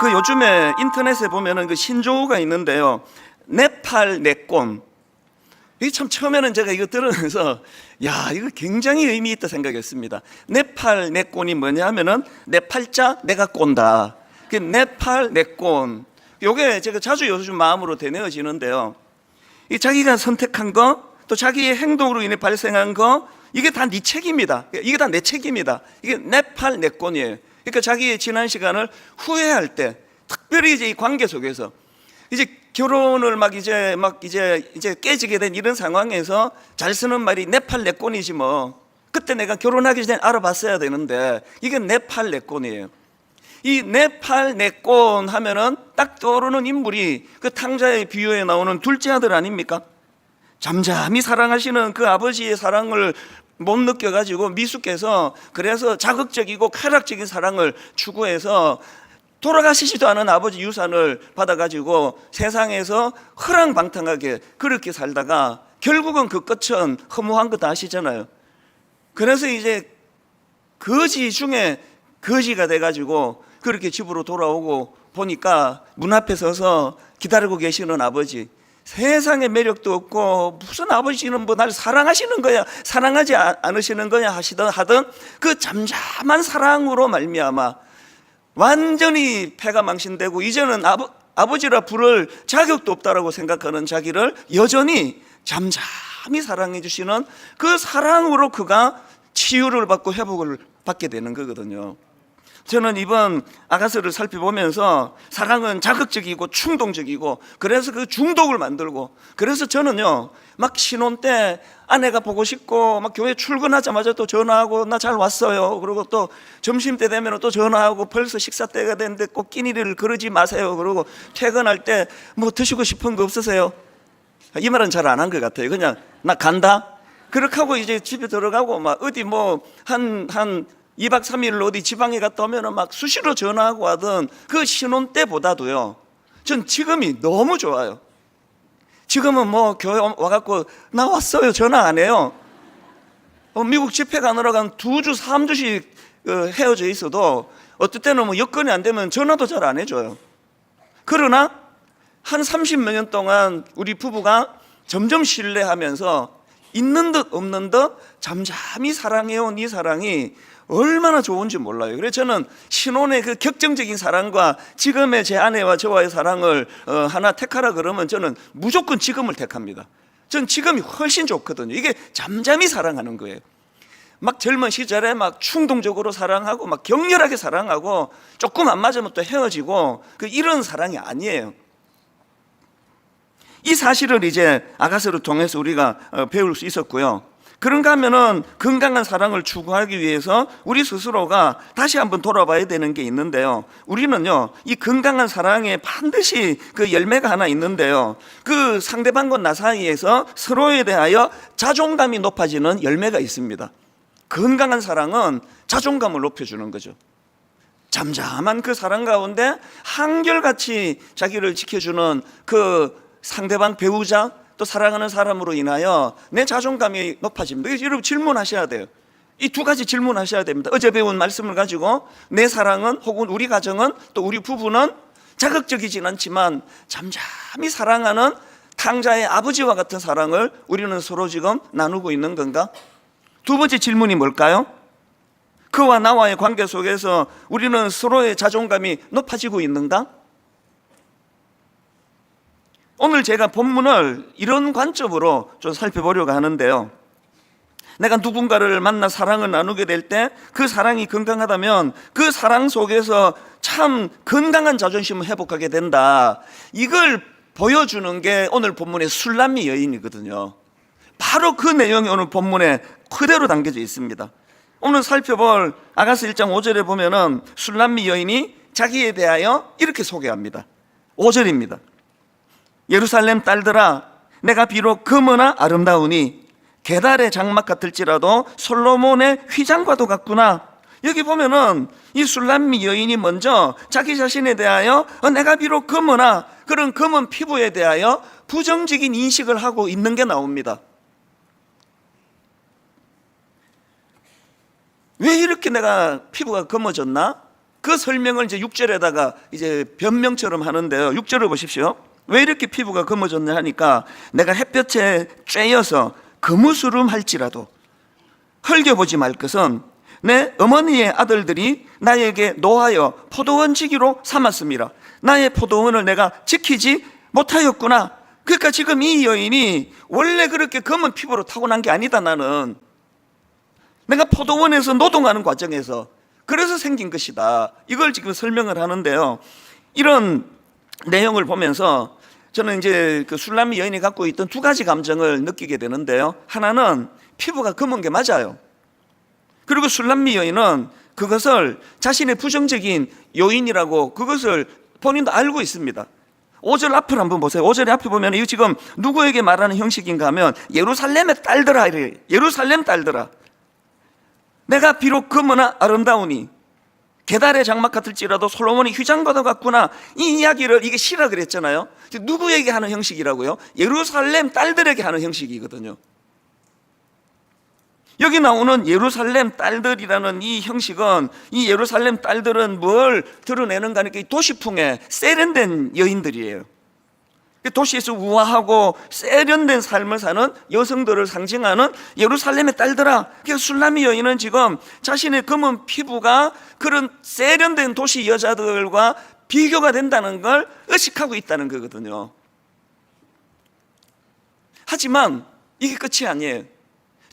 그 요즘에 인터넷에 보면은 그 신조어가 있는데요. 내팔 내꼰. 이게 참 처음에는 제가 이거 들으면서 야 이거 굉장히 의미 있다 생각했습니다. 내팔 내꼰이 뭐냐면은 내 팔자 내가 꼰다. 그 내팔 내꼰. 요게 제가 자주 요즘 마음으로 되뇌어지는데요. 이 자기가 선택한 거, 또 자기의 행동으로 인해 발생한 거, 이게 다 네 책임이다. 이게 다 내 책임이다. 이게 내 팔, 내 꼰이에요. 그러니까 자기의 지난 시간을 후회할 때, 특별히 이제 이 관계 속에서 이제 결혼을 막 이제 막 이제 이제 깨지게 된 이런 상황에서 잘 쓰는 말이 내 팔, 내 꼰이지 뭐. 그때 내가 결혼하기 전에 알아봤어야 되는데 이게 내 팔, 내 꼰이에요. 이 네팔 네꼰 하면은 딱 떠오르는 인물이 그 탕자의 비유에 나오는 둘째 아들 아닙니까? 잠잠히 사랑하시는 그 아버지의 사랑을 못 느껴가지고 미숙해서 그래서 자극적이고 쾌락적인 사랑을 추구해서 돌아가시지도 않은 아버지 유산을 받아가지고 세상에서 허랑방탕하게 그렇게 살다가 결국은 그 끝은 허무한 거 다 아시잖아요. 그래서 이제 거지 중에 거지가 돼가지고 그렇게 집으로 돌아오고 보니까 문 앞에 서서 기다리고 계시는 아버지 세상에 매력도 없고 무슨 아버지는 뭐 날 사랑하시는 거야 사랑하지 아- 않으시는 거냐 하시던 하던 그 잠잠한 사랑으로 말미암아 완전히 패가 망신되고 이제는 아버, 아버지라 부를 자격도 없다라고 생각하는 자기를 여전히 잠잠히 사랑해 주시는 그 사랑으로 그가 치유를 받고 회복을 받게 되는 거거든요. 저는 이번 아가스를 살펴보면서 사랑은 자극적이고 충동적이고 그래서 그 중독을 만들고 그래서 저는요 막 신혼 때 아내가 보고 싶고 막 교회 출근하자마자 또 전화하고 나 잘 왔어요. 그리고 또 점심 때 되면 또 전화하고 벌써 식사 때가 됐는데 꼭 끼니를 그러지 마세요. 그리고 퇴근할 때 뭐 드시고 싶은 거 없으세요? 이 말은 잘 안 한 것 같아요. 그냥 나 간다? 그렇게 하고 이제 집에 들어가고 막 어디 뭐 뭐한한 2박 3일 어디 지방에 갔다 오면은 막 수시로 전화하고 하던 그 신혼 때보다도요. 전 지금이 너무 좋아요. 지금은 뭐 교회 와갖고 나 왔어요. 전화 안 해요. 어, 미국 집회 가느라 한두 주, 삼 주씩 어, 헤어져 있어도 어떨 때는 뭐 여건이 안 되면 전화도 잘 안 해줘요. 그러나 한 30몇 년 동안 우리 부부가 점점 신뢰하면서 있는 듯 없는 듯 잠잠히 사랑해온 이 사랑이 얼마나 좋은지 몰라요. 그래서 저는 신혼의 그 격정적인 사랑과 지금의 제 아내와 저와의 사랑을 어, 하나 택하라 그러면 저는 무조건 지금을 택합니다. 전 지금이 훨씬 좋거든요. 이게 잠잠히 사랑하는 거예요. 막 젊은 시절에 막 충동적으로 사랑하고 막 격렬하게 사랑하고 조금 안 맞으면 또 헤어지고 그 이런 사랑이 아니에요. 이 사실을 이제 아가스를 통해서 우리가 어, 배울 수 있었고요. 그런가 하면은 건강한 사랑을 추구하기 위해서 우리 스스로가 다시 한번 돌아봐야 되는 게 있는데요. 우리는요, 이 건강한 사랑에 반드시 그 열매가 하나 있는데요. 그 상대방과 나 사이에서 서로에 대하여 자존감이 높아지는 열매가 있습니다. 건강한 사랑은 자존감을 높여주는 거죠. 잠잠한 그 사랑 가운데 한결같이 자기를 지켜주는 그 상대방 배우자 또 사랑하는 사람으로 인하여 내 자존감이 높아집니다. 여러분 질문하셔야 돼요. 이 두 가지 질문하셔야 됩니다. 어제 배운 말씀을 가지고 내 사랑은 혹은 우리 가정은 또 우리 부부는 자극적이진 않지만 잠잠히 사랑하는 탕자의 아버지와 같은 사랑을 우리는 서로 지금 나누고 있는 건가? 두 번째 질문이 뭘까요? 그와 나와의 관계 속에서 우리는 서로의 자존감이 높아지고 있는가? 오늘 제가 본문을 이런 관점으로 좀 살펴보려고 하는데요. 내가 누군가를 만나 사랑을 나누게 될 때 그 사랑이 건강하다면 그 사랑 속에서 참 건강한 자존심을 회복하게 된다. 이걸 보여주는 게 오늘 본문의 술람미 여인이거든요. 바로 그 내용이 오늘 본문에 그대로 담겨져 있습니다. 오늘 살펴볼 아가스 1장 5절에 보면은 술람미 여인이 자기에 대하여 이렇게 소개합니다. 5절입니다. 예루살렘 딸들아 내가 비록 금은아 아름다우니 계달의 장막 같을지라도 솔로몬의 휘장과도 같구나 여기 보면은 이 술람미 여인이 먼저 자기 자신에 대하여 어, 내가 비록 금은아 그런 검은 피부에 대하여 부정적인 인식을 하고 있는 게 나옵니다 왜 이렇게 내가 피부가 검어졌나? 그 설명을 이제 6절에다가 이제 변명처럼 하는데요. 6절을 보십시오. 왜 이렇게 피부가 검어졌냐 하니까 내가 햇볕에 쬐여서 거무스름 할지라도 흘겨보지 말 것은 내 어머니의 아들들이 나에게 노하여 포도원 지기로 삼았습니다. 나의 포도원을 내가 지키지 못하였구나. 그러니까 지금 이 여인이 원래 그렇게 검은 피부로 타고난 게 아니다 나는. 내가 포도원에서 노동하는 과정에서 그래서 생긴 것이다. 이걸 지금 설명을 하는데요. 이런 내용을 보면서 저는 이제 그 술람미 여인이 갖고 있던 두 가지 감정을 느끼게 되는데요. 하나는 피부가 검은 게 맞아요. 그리고 술람미 여인은 그것을 자신의 부정적인 요인이라고 그것을 본인도 알고 있습니다. 5절 앞을 한번 보세요. 5절 앞에 보면 이거 지금 누구에게 말하는 형식인가 하면 예루살렘의 딸들아 이래. 예루살렘 딸들아. 내가 비록 검으나 아름다우니 계달의 장막 같을지라도 솔로몬이 휘장과도 같구나. 이 이야기를 이게 시라 그랬잖아요. 누구에게 하는 형식이라고요? 예루살렘 딸들에게 하는 형식이거든요. 여기 나오는 예루살렘 딸들이라는 이 형식은 이 예루살렘 딸들은 뭘 드러내는가 하니까 이 도시풍에 세련된 여인들이에요 도시에서 우아하고 세련된 삶을 사는 여성들을 상징하는 예루살렘의 딸들아. 그러니까 술라미 여인은 지금 자신의 검은 피부가 그런 세련된 도시 여자들과 비교가 된다는 걸 의식하고 있다는 거거든요. 하지만 이게 끝이 아니에요.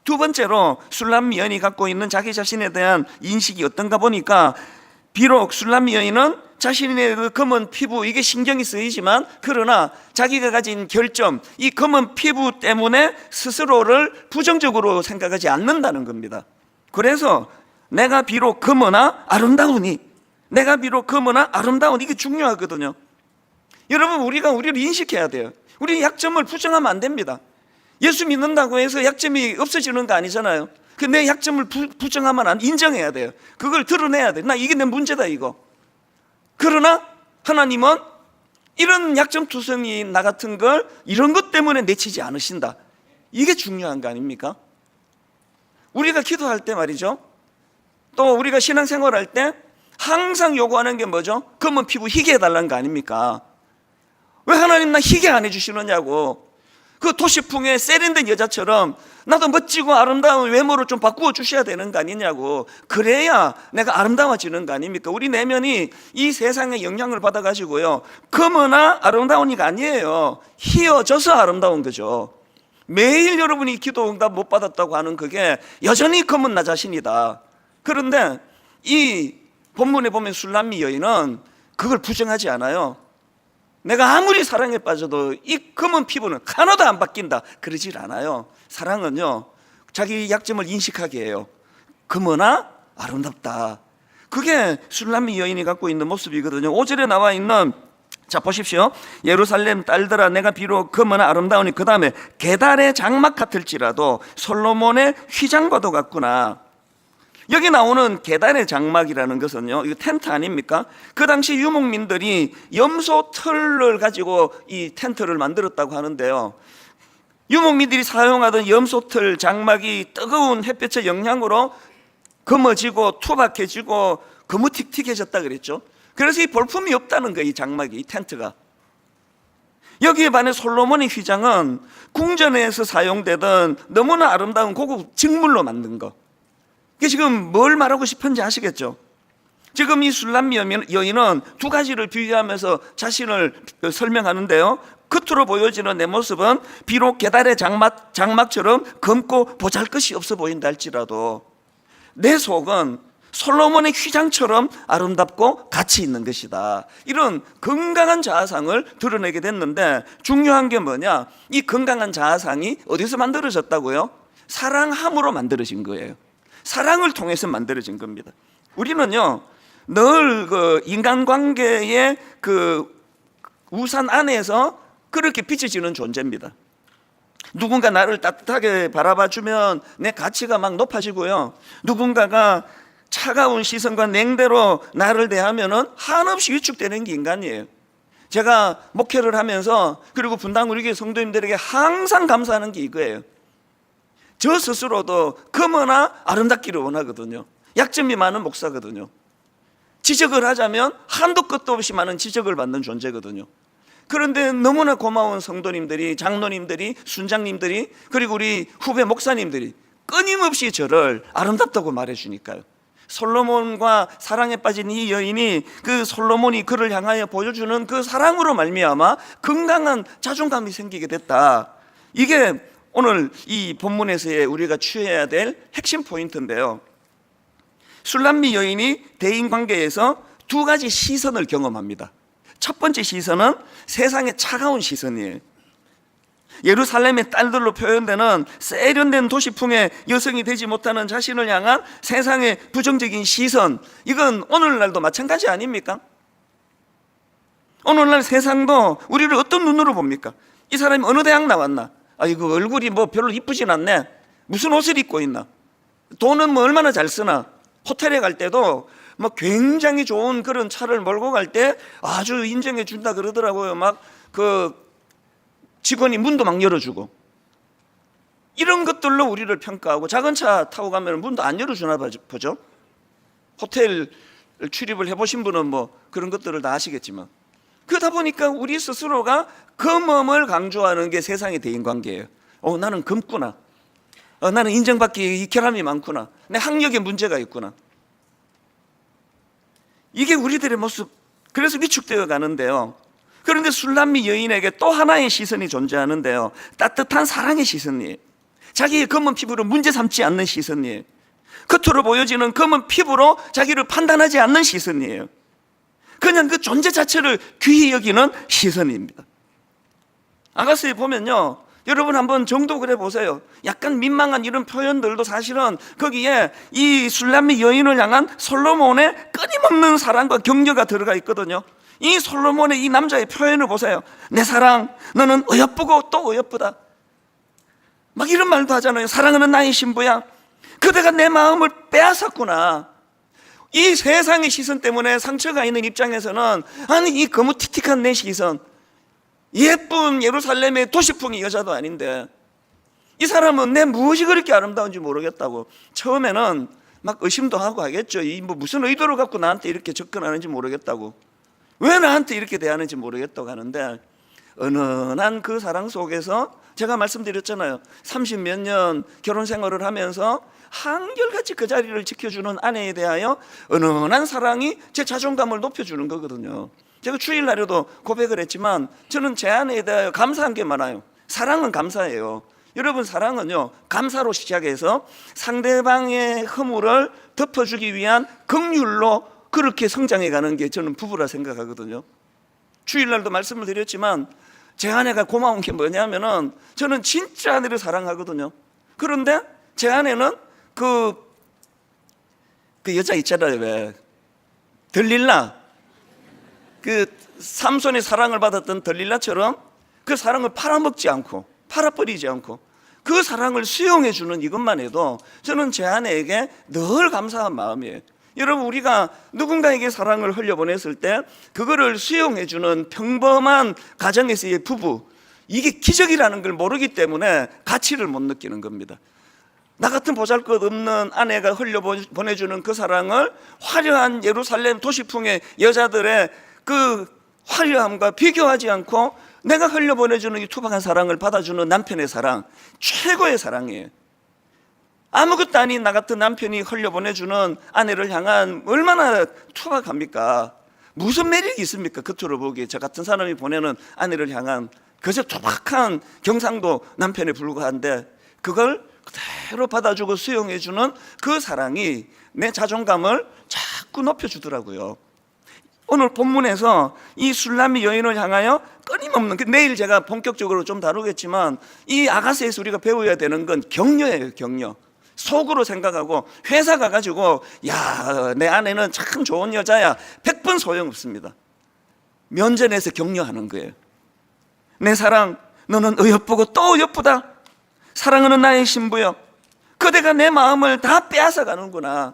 두 번째로 술람미 여인이 갖고 있는 자기 자신에 대한 인식이 어떤가 보니까 비록 술람미 여인은 자신의 그 검은 피부 이게 신경이 쓰이지만 그러나 자기가 가진 결점 이 검은 피부 때문에 스스로를 부정적으로 생각하지 않는다는 겁니다. 그래서 내가 비록 검으나 아름다우니 내가 비록 검으나 아름다우니 이게 중요하거든요. 여러분 우리가 우리를 인식해야 돼요. 우리 약점을 부정하면 안 됩니다. 예수 믿는다고 해서 약점이 없어지는 거 아니잖아요. 그 내 약점을 부, 부정하면 안 인정해야 돼요. 그걸 드러내야 돼. 나 이게 내 문제다 이거. 그러나 하나님은 이런 약점 투성이 나 같은 걸 이런 것 때문에 내치지 않으신다. 이게 중요한 거 아닙니까? 우리가 기도할 때 말이죠. 또 우리가 신앙생활 할 때 항상 요구하는 게 뭐죠? 검은 피부 희게 해달라는 거 아닙니까? 왜 하나님 나 희게 안 해주시느냐고. 그 도시풍의 세련된 여자처럼 나도 멋지고 아름다운 외모를 좀 바꾸어 주셔야 되는 거 아니냐고. 그래야 내가 아름다워지는 거 아닙니까? 우리 내면이 이 세상의 영향을 받아가지고요. 검으나 아름다우니가 아니에요. 희어져서 아름다운 거죠. 매일 여러분이 기도 응답 못 받았다고 하는 그게 여전히 검은 나 자신이다. 그런데 이 본문에 보면 술람미 여인은 그걸 부정하지 않아요. 내가 아무리 사랑에 빠져도 이 검은 피부는 하나도 안 바뀐다. 그러질 않아요. 사랑은요, 자기 약점을 인식하게 해요. 검으나 아름답다. 그게 술람미 여인이 갖고 있는 모습이거든요. 5절에 나와 있는 자 보십시오. 예루살렘 딸들아 내가 비록 검으나 아름다우니 그 다음에 계달의 장막 같을지라도 솔로몬의 휘장과도 같구나. 여기 나오는 계단의 장막이라는 것은요, 이거 텐트 아닙니까? 그 당시 유목민들이 염소 털을 가지고 이 텐트를 만들었다고 하는데요. 유목민들이 사용하던 염소 털 장막이 뜨거운 햇볕의 영향으로 검어지고 투박해지고 거무틱틱해졌다 그랬죠. 그래서 이 볼품이 없다는 거예요, 이 장막이, 이 텐트가. 여기에 반해 솔로몬의 휘장은 궁전에서 사용되던 너무나 아름다운 고급 직물로 만든 거. 이게 지금 뭘 말하고 싶은지 아시겠죠? 지금 이 술람 여인은 두 가지를 비유하면서 자신을 설명하는데요. 겉으로 보여지는 내 모습은 비록 계달의 장막, 장막처럼 검고 보잘 것이 없어 보인다 할지라도 내 속은 솔로몬의 휘장처럼 아름답고 가치 있는 것이다. 이런 건강한 자아상을 드러내게 됐는데 중요한 게 뭐냐? 이 건강한 자아상이 어디서 만들어졌다고요? 사랑함으로 만들어진 거예요. 사랑을 통해서 만들어진 겁니다. 우리는요, 늘 그 인간관계의 그 우산 안에서 그렇게 비춰지는 존재입니다. 누군가 나를 따뜻하게 바라봐 주면 내 가치가 막 높아지고요. 누군가가 차가운 시선과 냉대로 나를 대하면은 한없이 위축되는 게 인간이에요. 제가 목회를 하면서 그리고 분당 우리 교회 성도님들에게 항상 감사하는 게 이거예요. 저 스스로도 검거나 아름답기를 원하거든요. 약점이 많은 목사거든요. 지적을 하자면 한도 끝도 없이 많은 지적을 받는 존재거든요. 그런데 너무나 고마운 성도님들이, 장로님들이, 순장님들이, 그리고 우리 후배 목사님들이 끊임없이 저를 아름답다고 말해주니까요. 솔로몬과 사랑에 빠진 이 여인이 그 솔로몬이 그를 향하여 보여주는 그 사랑으로 말미암아 건강한 자존감이 생기게 됐다. 이게 오늘 이 본문에서의 우리가 취해야 될 핵심 포인트인데요. 술람미 여인이 대인 관계에서 두 가지 시선을 경험합니다. 첫 번째 시선은 세상의 차가운 시선이에요. 예루살렘의 딸들로 표현되는 세련된 도시풍의 여성이 되지 못하는 자신을 향한 세상의 부정적인 시선, 이건 오늘날도 마찬가지 아닙니까? 오늘날 세상도 우리를 어떤 눈으로 봅니까? 이 사람이 어느 대학 나왔나? 아이고 얼굴이 뭐 별로 이쁘진 않네. 무슨 옷을 입고 있나? 돈은 뭐 얼마나 잘 쓰나? 호텔에 갈 때도 뭐 굉장히 좋은 그런 차를 몰고 갈 때 아주 인정해 준다 그러더라고요. 막 그 직원이 문도 막 열어주고 이런 것들로 우리를 평가하고 작은 차 타고 가면 문도 안 열어주나 보죠. 호텔 출입을 해보신 분은 뭐 그런 것들을 다 아시겠지만 그러다 보니까 우리 스스로가 금음을 강조하는 게 세상의 대인 관계예요. 어, 나는 금구나. 어, 나는 인정받기 이 결함이 많구나. 내 학력에 문제가 있구나. 이게 우리들의 모습. 그래서 위축되어 가는데요. 그런데 술람미 여인에게 또 하나의 시선이 존재하는데요. 따뜻한 사랑의 시선이에요. 자기의 검은 피부를 문제 삼지 않는 시선이에요. 겉으로 보여지는 검은 피부로 자기를 판단하지 않는 시선이에요. 그냥 그 존재 자체를 귀히 여기는 시선입니다. 아가스에 보면요. 여러분 한번 정독을 해보세요. 약간 민망한 이런 표현들도 사실은 거기에 이 술람미 여인을 향한 솔로몬의 끊임없는 사랑과 격려가 들어가 있거든요. 이 솔로몬의 이 남자의 표현을 보세요. 내 사랑, 너는 어여쁘고 또 어여쁘다. 막 이런 말도 하잖아요. 사랑하는 나의 신부야. 그대가 내 마음을 빼앗았구나. 이 세상의 시선 때문에 상처가 있는 입장에서는 아니 이 거무튀틱한 내 시선. 예쁜 예루살렘의 도시풍의 여자도 아닌데 이 사람은 내 무엇이 그렇게 아름다운지 모르겠다고 처음에는 막 의심도 하고 하겠죠. 이 뭐 무슨 의도를 갖고 나한테 이렇게 접근하는지 모르겠다고. 왜 나한테 이렇게 대하는지 모르겠다고 하는데 은은한 그 사랑 속에서 제가 말씀드렸잖아요. 30 몇 년 결혼 생활을 하면서 한결같이 그 자리를 지켜주는 아내에 대하여 은은한 사랑이 제 자존감을 높여주는 거거든요. 제가 주일날에도 고백을 했지만 저는 제 아내에 대하여 감사한 게 많아요. 사랑은 감사해요. 여러분 사랑은요 감사로 시작해서 상대방의 허물을 덮어주기 위한 긍휼로 그렇게 성장해 가는 게 저는 부부라 생각하거든요. 주일날도 말씀을 드렸지만 제 아내가 고마운 게 뭐냐면은 저는 진짜 아내를 사랑하거든요. 그런데 제 아내는 그, 그 여자 있잖아요, 왜. 들릴라. 그 삼손의 사랑을 받았던 들릴라처럼 그 사랑을 팔아먹지 않고, 팔아버리지 않고, 그 사랑을 수용해 주는 이것만 해도 저는 제 아내에게 늘 감사한 마음이에요. 여러분, 우리가 누군가에게 사랑을 흘려보냈을 때, 그거를 수용해 주는 평범한 가정에서의 부부, 이게 기적이라는 걸 모르기 때문에 가치를 못 느끼는 겁니다. 나 같은 보잘 것 없는 아내가 흘려보내주는 그 사랑을 화려한 예루살렘 도시풍의 여자들의 그 화려함과 비교하지 않고 내가 흘려보내주는 이 투박한 사랑을 받아주는 남편의 사랑, 최고의 사랑이에요. 아무것도 아닌 나 같은 남편이 흘려보내주는 아내를 향한 얼마나 투박합니까? 무슨 매력이 있습니까? 겉으로 보기에 저 같은 사람이 보내는 아내를 향한 그저 투박한 경상도 남편에 불과한데 그걸 그대로 받아주고 수용해주는 그 사랑이 내 자존감을 자꾸 높여주더라고요. 오늘 본문에서 이 술람미 여인을 향하여 끊임없는 그 내일 제가 본격적으로 좀 다루겠지만 이 아가스에서 우리가 배워야 되는 건 격려예요, 격려. 속으로 생각하고 회사 가가지고 야 내 아내는 참 좋은 여자야 100번 소용없습니다. 면전에서 격려하는 거예요. 내 사랑 너는 어여쁘고 또 어여쁘다. 사랑하는 나의 신부여 그대가 내 마음을 다 빼앗아 가는구나.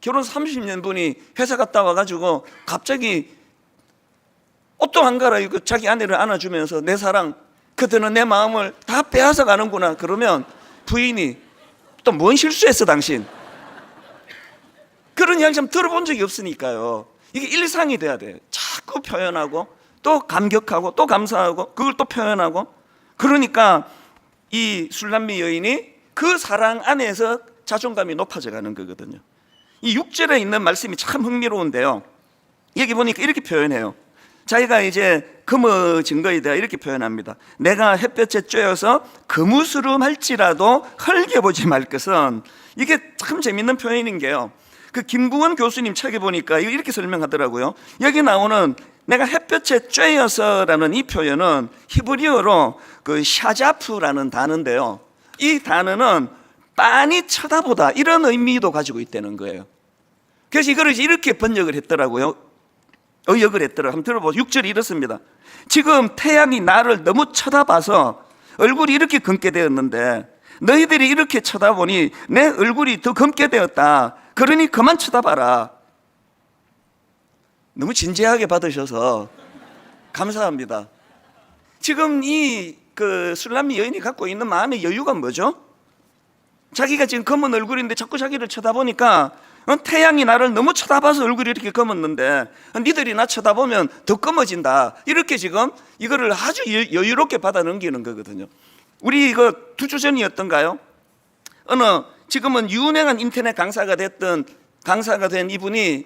결혼 30년 분이 회사 갔다 와가지고 갑자기 옷도 안 갈아입고 자기 아내를 안아주면서 내 사랑 그대는 내 마음을 다 빼앗아 가는구나. 그러면 부인이 또 뭔 실수했어 당신? 그런 이야기 좀 들어본 적이 없으니까요. 이게 일상이 돼야 돼요. 자꾸 표현하고 또 감격하고 또 감사하고 그걸 또 표현하고. 그러니까 이 술람미 여인이 그 사랑 안에서 자존감이 높아져 가는 거거든요. 이 6절에 있는 말씀이 참 흥미로운데요. 여기 보니까 이렇게 표현해요. 자기가 이제 금어진 대해 이렇게 표현합니다. 내가 햇볕에 쬐어서 그무스름할지라도 헐겨보지 말 것은 이게 참 재밌는 표현인 게요. 그 김구원 교수님 책에 보니까 이렇게 설명하더라고요. 여기 나오는 내가 햇볕에 쬐어서라는 이 표현은 히브리어로 그 샤자프라는 단어인데요. 이 단어는 빤히 쳐다보다 이런 의미도 가지고 있다는 거예요. 그래서 이거를 이렇게 번역을 했더라고요. 의역을 했더라. 한번 들어보세요. 6절이 이렇습니다. 지금 태양이 나를 너무 쳐다봐서 얼굴이 이렇게 검게 되었는데 너희들이 이렇게 쳐다보니 내 얼굴이 더 검게 되었다. 그러니 그만 쳐다봐라. 너무 진지하게 받으셔서 감사합니다. 지금 이 그 술람미 여인이 갖고 있는 마음의 여유가 뭐죠? 자기가 지금 검은 얼굴인데 자꾸 자기를 쳐다보니까 어, 태양이 나를 너무 쳐다봐서 얼굴이 이렇게 검었는데 어, 니들이 나 쳐다보면 더 검어진다 이렇게 지금 이거를 아주 여- 여유롭게 받아 넘기는 거거든요 우리 이거 두 주 전이었던가요? 어느 지금은 유명한 인터넷 강사가 됐던 강사가 된 이분이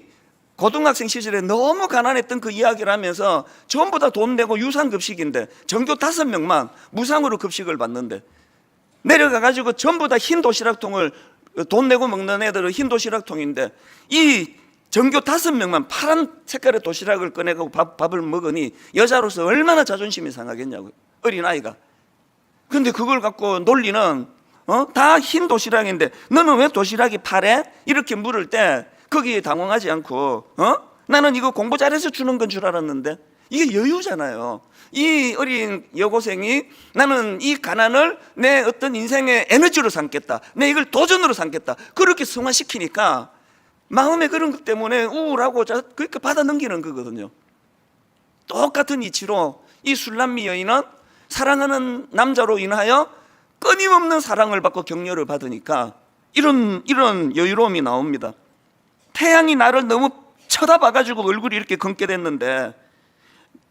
고등학생 시절에 너무 가난했던 그 이야기를 하면서 전부 다 돈 내고 유상 급식인데 전교 다섯 명만 무상으로 급식을 받는데 내려가 가지고 전부 다 흰 도시락통을 돈 내고 먹는 애들은 흰 도시락통인데 이 전교 다섯 명만 파란 색깔의 도시락을 꺼내고 밥, 밥을 먹으니 여자로서 얼마나 자존심이 상하겠냐고요 어린 아이가 근데 그걸 갖고 논리는 어? 다 흰 도시락인데 너는 왜 도시락이 파래? 이렇게 물을 때 거기에 당황하지 않고 어? 나는 이거 공부 잘해서 주는 건 줄 알았는데 이게 여유잖아요. 이 어린 여고생이 나는 이 가난을 내 어떤 인생의 에너지로 삼겠다. 내 이걸 도전으로 삼겠다. 그렇게 승화시키니까 마음에 그런 것 때문에 우울하고 자- 그렇게 받아 넘기는 거거든요. 똑같은 이치로 이 술람미 여인은 사랑하는 남자로 인하여 끊임없는 사랑을 받고 격려를 받으니까 이런 이런 여유로움이 나옵니다. 태양이 나를 너무 쳐다봐 가지고 얼굴이 이렇게 검게 됐는데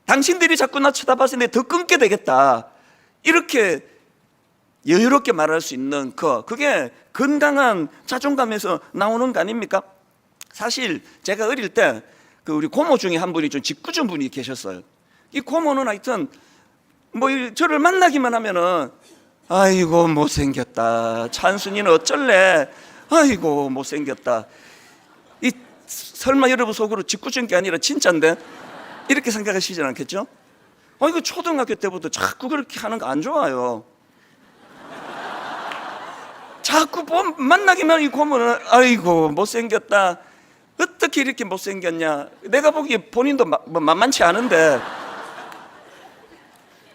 당신들이 자꾸 나내더 끊게 되겠다. 이렇게 여유롭게 말할 수 있는 그 그게 건강한 자존감에서 나오는 거 아닙니까? 사실 제가 어릴 때 그 우리 고모 중에 한 분이 좀 짓궂은 분이 계셨어요. 이 고모는 하여튼 뭐 이- 저를 만나기만 하면은 아이고 못생겼다. 찬순이는 어쩔래? 아이고 못생겼다. 이 설마 여러분 속으로 짓궂은 게 아니라 진짜인데 이렇게 생각하시지 않겠죠? 아 이거 초등학교 때부터 자꾸 그렇게 하는 거 안 좋아요. 자꾸 보- 만나기만 이 고모는 아이고 못생겼다. 어떻게 이렇게 못생겼냐? 내가 보기에 본인도 마- 뭐 만만치 않은데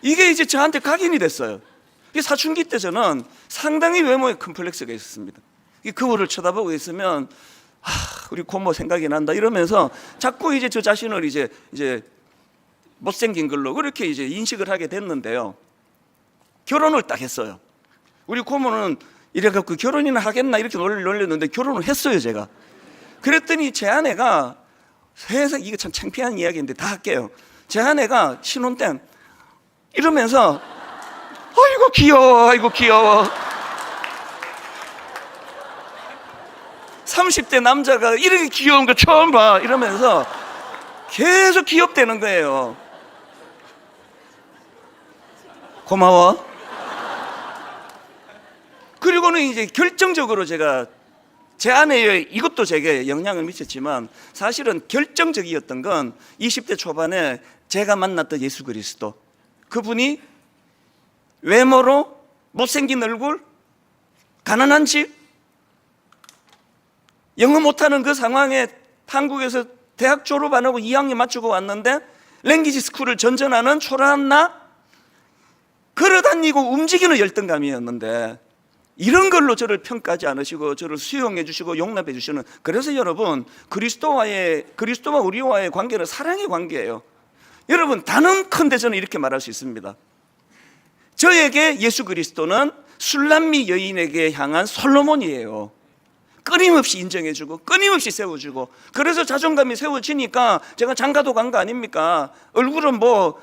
이게 이제 저한테 각인이 됐어요. 이 사춘기 때 저는 상당히 외모에 컴플렉스가 있었습니다. 이 거울을 쳐다보고 있으면 아, 우리 고모 생각이 난다 이러면서 자꾸 이제 저 자신을 이제 이제 못생긴 걸로 그렇게 이제 인식을 하게 됐는데요. 결혼을 딱 했어요. 우리 고모는 이래갖고 결혼이나 하겠나 이렇게 놀- 놀렸는데 결혼을 했어요 제가. 그랬더니 제 아내가 세상 이거 참 창피한 이야기인데 다 할게요. 제 아내가 신혼 때 이러면서 아이고 귀여워 아이고 귀여워 30대 남자가 이렇게 귀여운 거 처음 봐. 이러면서 계속 귀엽다는 거예요. 고마워. 그리고는 이제 결정적으로 제가 제 아내의 이것도 제게 영향을 미쳤지만 사실은 결정적이었던 건 20대 초반에 제가 만났던 예수 그리스도. 그분이 외모로 못생긴 얼굴 가난한 집 영어 못하는 그 상황에 한국에서 대학 졸업 안 하고 2학년 맞추고 왔는데 랭귀지 스쿨을 전전하는 초라한 나 걸어다니고 움직이는 열등감이었는데 이런 걸로 저를 평가하지 않으시고 저를 수용해 주시고 용납해 주시는 그래서 여러분 그리스도와의 그리스도와 우리와의 관계는 사랑의 관계예요. 여러분 단언컨대 저는 이렇게 말할 수 있습니다. 저에게 예수 그리스도는 술람미 여인에게 향한 솔로몬이에요. 끊임없이 인정해주고 끊임없이 세워주고 그래서 자존감이 세워지니까 제가 장가도 간 거 아닙니까? 얼굴은 뭐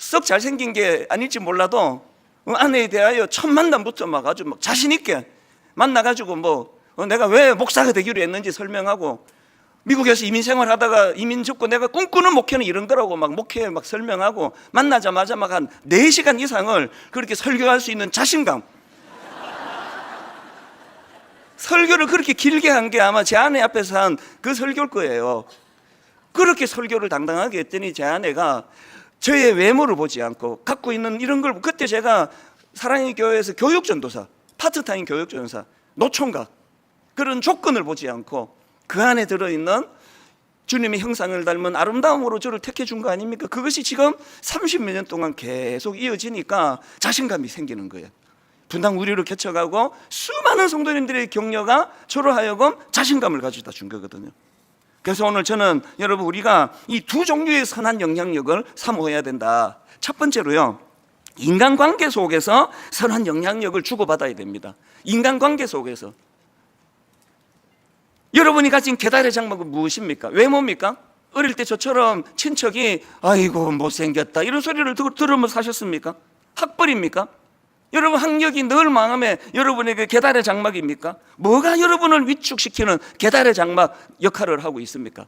썩 잘생긴 게 아닐지 몰라도 어, 아내에 대하여 첫 만남부터 막 아주 막 자신 있게 만나가지고 뭐 어, 내가 왜 목사가 되기로 했는지 설명하고 미국에서 이민 생활하다가 이민 접고 내가 꿈꾸는 목회는 이런 거라고 막 목회 막 설명하고 만나자마자 막 한 4시간 이상을 그렇게 설교할 수 있는 자신감 설교를 그렇게 길게 한 게 아마 제 아내 앞에서 한 그 설교일 거예요. 그렇게 설교를 당당하게 했더니 제 아내가 저의 외모를 보지 않고 갖고 있는 이런 걸 그때 제가 사랑의 교회에서 교육 전도사, 파트타임 교육 전도사, 노총각 그런 조건을 보지 않고 그 안에 들어 있는 주님의 형상을 닮은 아름다움으로 저를 택해 준 거 아닙니까? 그것이 지금 30몇 년 동안 계속 이어지니까 자신감이 생기는 거예요. 분당 우리로 개척하고 수많은 성도님들의 격려가 저로 하여금 자신감을 가져다 준 거거든요. 그래서 오늘 저는 여러분 우리가 이 두 종류의 선한 영향력을 사모해야 된다. 첫 번째로요. 인간관계 속에서 선한 영향력을 주고받아야 됩니다. 인간관계 속에서 여러분이 가진 계달의 장막은 무엇입니까? 외모입니까? 어릴 때 저처럼 친척이 아이고 못생겼다 이런 소리를 들- 들으면 사셨습니까? 학벌입니까? 여러분 학력이 늘 마음에 여러분에게 계달의 장막입니까? 뭐가 여러분을 위축시키는 계달의 장막 역할을 하고 있습니까?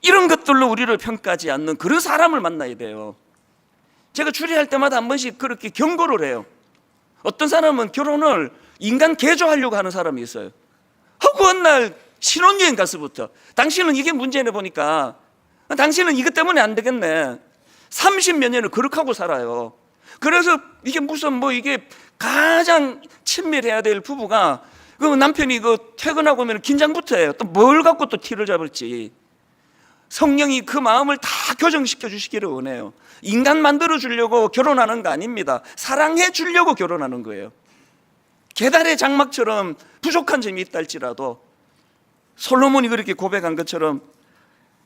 이런 것들로 우리를 평가하지 않는 그런 사람을 만나야 돼요. 제가 주례할 때마다 한 번씩 그렇게 경고를 해요. 어떤 사람은 결혼을 인간 개조하려고 하는 사람이 있어요. 어느 날 신혼여행 가서부터 당신은 이게 문제네 보니까 당신은 이것 때문에 안 되겠네. 30몇 년을 그렇게 하고 살아요. 그래서 이게 무슨 뭐 이게 가장 친밀해야 될 부부가 그 남편이 그 퇴근하고 오면 긴장부터 해요. 또 뭘 갖고 또 티를 잡을지. 성령이 그 마음을 다 교정시켜 주시기를 원해요. 인간 만들어 주려고 결혼하는 거 아닙니다. 사랑해 주려고 결혼하는 거예요. 계달의 장막처럼 부족한 점이 있다 할지라도 솔로몬이 그렇게 고백한 것처럼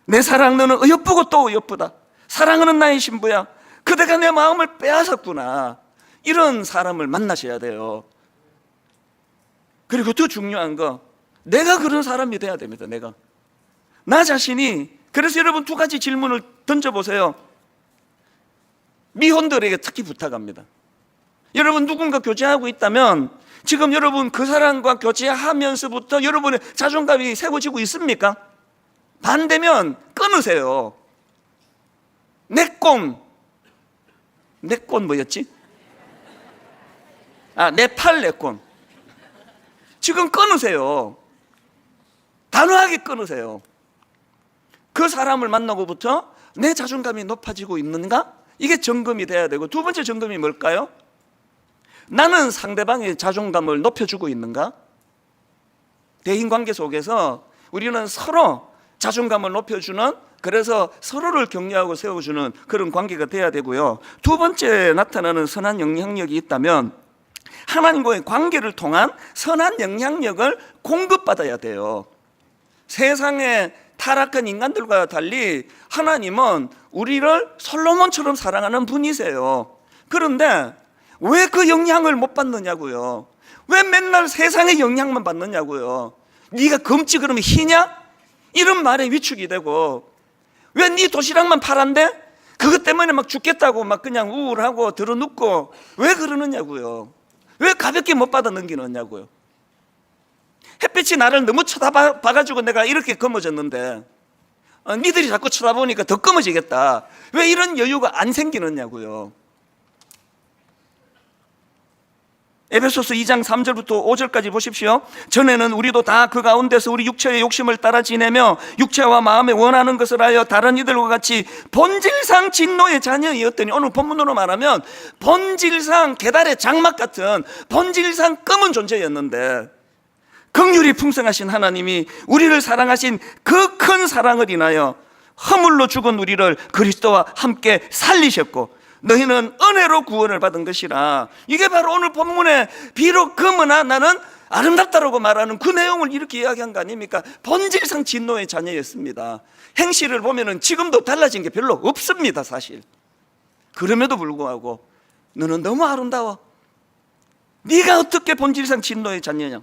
내 사랑 너는 어여쁘고 또 어여쁘다. 사랑하는 나의 신부야. 그대가 내 마음을 빼앗았구나. 이런 사람을 만나셔야 돼요. 그리고 더 중요한 거 내가 그런 사람이 돼야 됩니다. 내가 나 자신이 그래서 여러분 두 가지 질문을 던져보세요. 미혼들에게 특히 부탁합니다. 여러분 누군가 교제하고 있다면 지금 여러분 그 사람과 교제하면서부터 여러분의 자존감이 세워지고 있습니까? 반대면 끊으세요. 내 꿈 내꿈 뭐였지? 아, 내 팔 내꿈. 지금 끊으세요. 단호하게 끊으세요. 그 사람을 만나고부터 내 자존감이 높아지고 있는가? 이게 점검이 돼야 되고 두 번째 점검이 뭘까요? 나는 상대방의 자존감을 높여주고 있는가? 대인 관계 속에서 우리는 서로 자존감을 높여주는 그래서 서로를 격려하고 세워주는 그런 관계가 돼야 되고요. 두 번째 나타나는 선한 영향력이 있다면 하나님과의 관계를 통한 선한 영향력을 공급받아야 돼요. 세상의 타락한 인간들과 달리 하나님은 우리를 솔로몬처럼 사랑하는 분이세요. 그런데 왜 그 영향을 못 받느냐고요? 왜 맨날 세상의 영향만 받느냐고요? 네가 검지 그러면 희냐? 이런 말에 위축이 되고 왜 네 도시락만 팔한데 그것 때문에 막 죽겠다고 막 그냥 우울하고 들어눕고 왜 그러느냐고요? 왜 가볍게 못 받아 넘기느냐고요? 햇빛이 나를 너무 쳐다봐가지고 내가 이렇게 검어졌는데 어, 니들이 자꾸 쳐다보니까 더 검어지겠다. 왜 이런 여유가 안 생기느냐고요? 에베소서 2장 3절부터 5절까지 보십시오. 전에는 우리도 다 그 가운데서 우리 육체의 욕심을 따라 지내며 육체와 마음에 원하는 것을 하여 다른 이들과 같이 본질상 진노의 자녀이었더니 오늘 본문으로 말하면 본질상 계달의 장막 같은 본질상 검은 존재였는데 긍휼이 풍성하신 하나님이 우리를 사랑하신 그 큰 사랑을 인하여 허물로 죽은 우리를 그리스도와 함께 살리셨고 너희는 은혜로 구원을 받은 것이라 이게 바로 오늘 본문에 비록 금으나 나는 아름답다라고 말하는 그 내용을 이렇게 이야기한 거 아닙니까? 본질상 진노의 자녀였습니다. 행실을 보면은 지금도 달라진 게 별로 없습니다, 사실. 그럼에도 불구하고 너는 너무 아름다워. 네가 어떻게 본질상 진노의 자녀냐?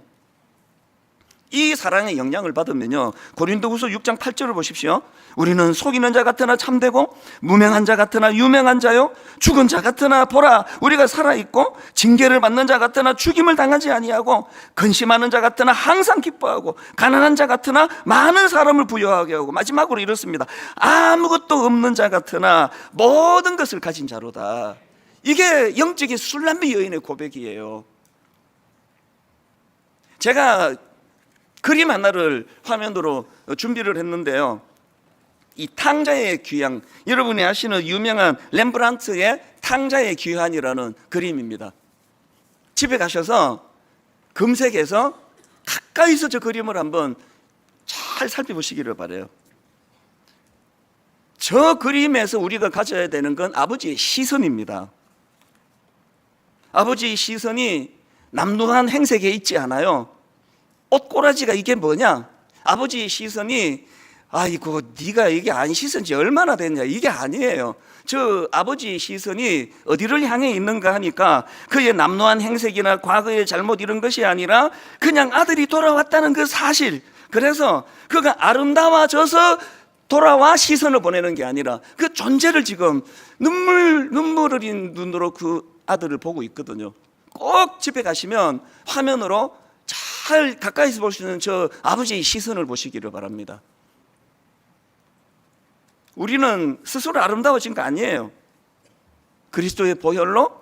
이 사랑의 영향을 받으면요. 고린도후서 6장 8절을 보십시오. 우리는 속이는 자 같으나 참되고 무명한 자 같으나 유명한 자요. 죽은 자 같으나 보라. 우리가 살아 있고 징계를 받는 자 같으나 죽임을 당하지 아니하고 근심하는 자 같으나 항상 기뻐하고 가난한 자 같으나 많은 사람을 부여하게 하고 마지막으로 이렇습니다. 아무것도 없는 자 같으나 모든 것을 가진 자로다. 이게 영적인 술람비 여인의 고백이에요. 제가 그림 하나를 화면으로 준비를 했는데요. 이 탕자의 귀향, 여러분이 아시는 유명한 렘브란트의 탕자의 귀환이라는 그림입니다. 집에 가셔서 검색해서 가까이서 저 그림을 한번 잘 살펴보시기를 바래요. 저 그림에서 우리가 가져야 되는 건 아버지의 시선입니다. 아버지의 시선이 남루한 행색에 있지 않아요. 옷꼬라지가 이게 뭐냐? 아버지의 시선이 아이고 네가 이게 안 씻은 지 얼마나 됐냐 이게 아니에요. 저 아버지의 시선이 어디를 향해 있는가 하니까 그의 남루한 행색이나 과거의 잘못 이런 것이 아니라 그냥 아들이 돌아왔다는 그 사실. 그래서 그가 아름다워져서 돌아와 시선을 보내는 게 아니라 그 존재를 지금 눈물 눈물 흘린 눈으로 그 아들을 보고 있거든요. 꼭 집에 가시면 화면으로 잘 가까이서 있는 저 아버지의 시선을 보시기를 바랍니다. 우리는 스스로 아름다워진 거 아니에요. 그리스도의 보혈로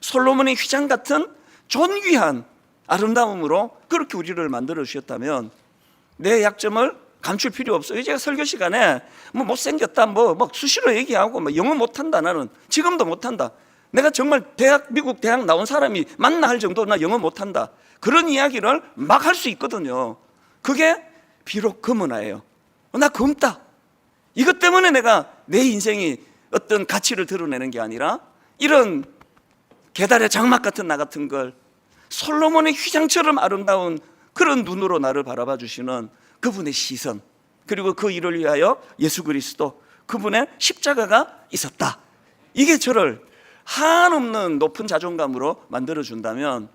솔로몬의 휘장 같은 존귀한 아름다움으로 그렇게 우리를 만들어 주셨다면 내 약점을 감출 필요 없어요. 제가 설교 시간에 뭐 못생겼다, 뭐, 막 수시로 얘기하고, 뭐 영어 못한다, 나는. 지금도 못한다. 내가 정말 대학, 미국 대학 나온 사람이 만나 할 정도 나 영어 못한다. 그런 이야기를 막 할 수 있거든요. 그게 비록 금은아예요. 나 금다. 이것 때문에 내가 내 인생이 어떤 가치를 드러내는 게 아니라 이런 계달의 장막 같은 나 같은 걸 솔로몬의 휘장처럼 아름다운 그런 눈으로 나를 바라봐 주시는 그분의 시선 그리고 그 일을 위하여 예수 그리스도 그분의 십자가가 있었다. 이게 저를 한없는 높은 자존감으로 만들어 준다면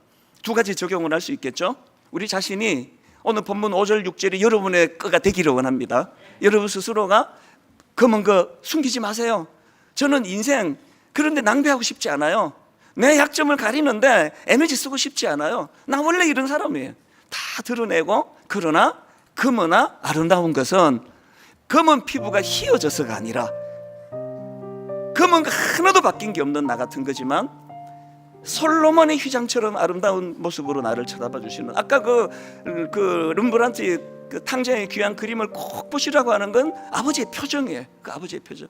두 가지 적용을 할 수 있겠죠. 우리 자신이 오늘 본문 5절 6절이 여러분의 거가 되기를 원합니다. 여러분 스스로가 검은 거 숨기지 마세요. 저는 인생 그런데 낭비하고 싶지 않아요. 내 약점을 가리는데 에너지 쓰고 싶지 않아요. 나 원래 이런 사람이에요. 다 드러내고 그러나 금은아 아름다운 것은 검은 피부가 희어져서가 아니라 검은 거 하나도 바뀐 게 없는 나 같은 거지만 솔로몬의 휘장처럼 아름다운 모습으로 나를 쳐다봐 주시는 아까 그, 그 름브란트의 그 탕자의 귀한 그림을 꼭 보시라고 하는 건 아버지의 표정이에요. 그 아버지의 표정.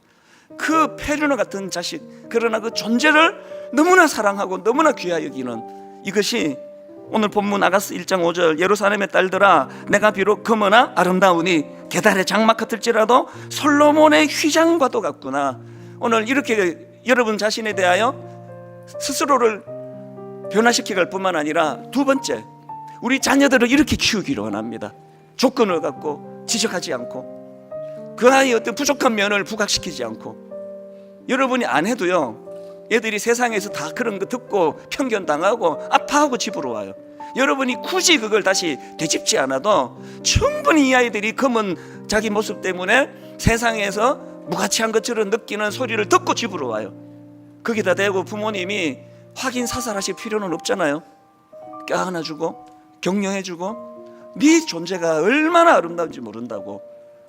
그 페르노 같은 자식 그러나 그 존재를 너무나 사랑하고 너무나 귀하 여기는 이것이 오늘 본문 아가스 1장 5절 예루살렘의 딸들아 내가 비록 금으나 아름다우니 계달의 장막 같을지라도 솔로몬의 휘장과도 같구나 오늘 이렇게 여러분 자신에 대하여 스스로를 변화시켜 갈 뿐만 아니라 두 번째 우리 자녀들을 이렇게 키우기를 원합니다. 조건을 갖고 지적하지 않고 그 아이의 어떤 부족한 면을 부각시키지 않고. 여러분이 안 해도요 애들이 세상에서 다 그런 거 듣고 편견 당하고 아파하고 집으로 와요. 여러분이 굳이 그걸 다시 되짚지 않아도 충분히 이 아이들이 검은 자기 모습 때문에 세상에서 무가치한 것처럼 느끼는 소리를 듣고 집으로 와요 거기다 대고 부모님이 확인 사살하실 필요는 없잖아요 껴안아주고 격려해주고 네 존재가 얼마나 아름다운지 모른다고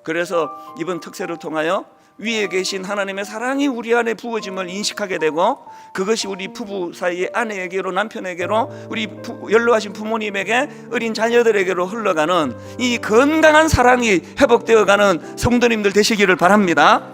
그래서 이번 특세를 통하여 위에 계신 하나님의 사랑이 우리 안에 부어짐을 인식하게 되고 그것이 우리 부부 사이의 아내에게로 남편에게로 우리 부, 연로하신 부모님에게 어린 자녀들에게로 흘러가는 이 건강한 사랑이 회복되어가는 성도님들 되시기를 바랍니다.